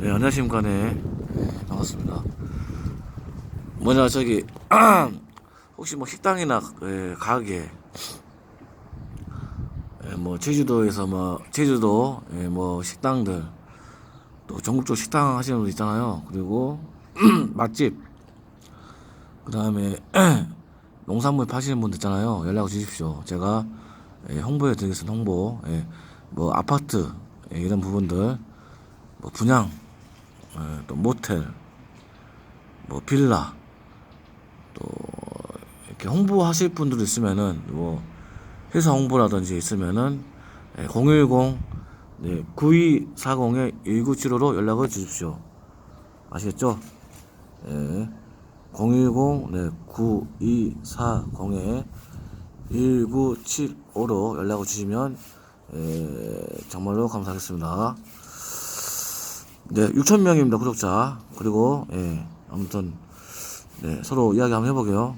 네, 안녕하십니까. 네. 반갑습니다. 뭐냐, 저기, 혹시 뭐 식당이나, 예, 가게, 예, 뭐, 제주도에서 뭐, 제주도, 예, 뭐, 식당들, 또 전국적 식당 하시는 분들 있잖아요. 그리고, 맛집, 그 다음에, 농산물 파시는 분들 있잖아요. 연락 주십시오. 제가, 예, 홍보해 드리겠습니다. 홍보. 예, 뭐, 아파트, 예, 이런 부분들, 뭐, 분양, 예, 또 모텔, 뭐 빌라, 또 이렇게 홍보하실 분들 있으면은 뭐 회사 홍보라든지 있으면은 예, 010 네, 9240에 1975로 연락을 주십시오. 아시겠죠? 예. 010 네, 9240에 1975로 연락을 주시면 예, 정말로 감사하겠습니다. 네, 6천 명입니다 구독자. 그리고 예, 아무튼 네, 서로 이야기 한번 해보게요.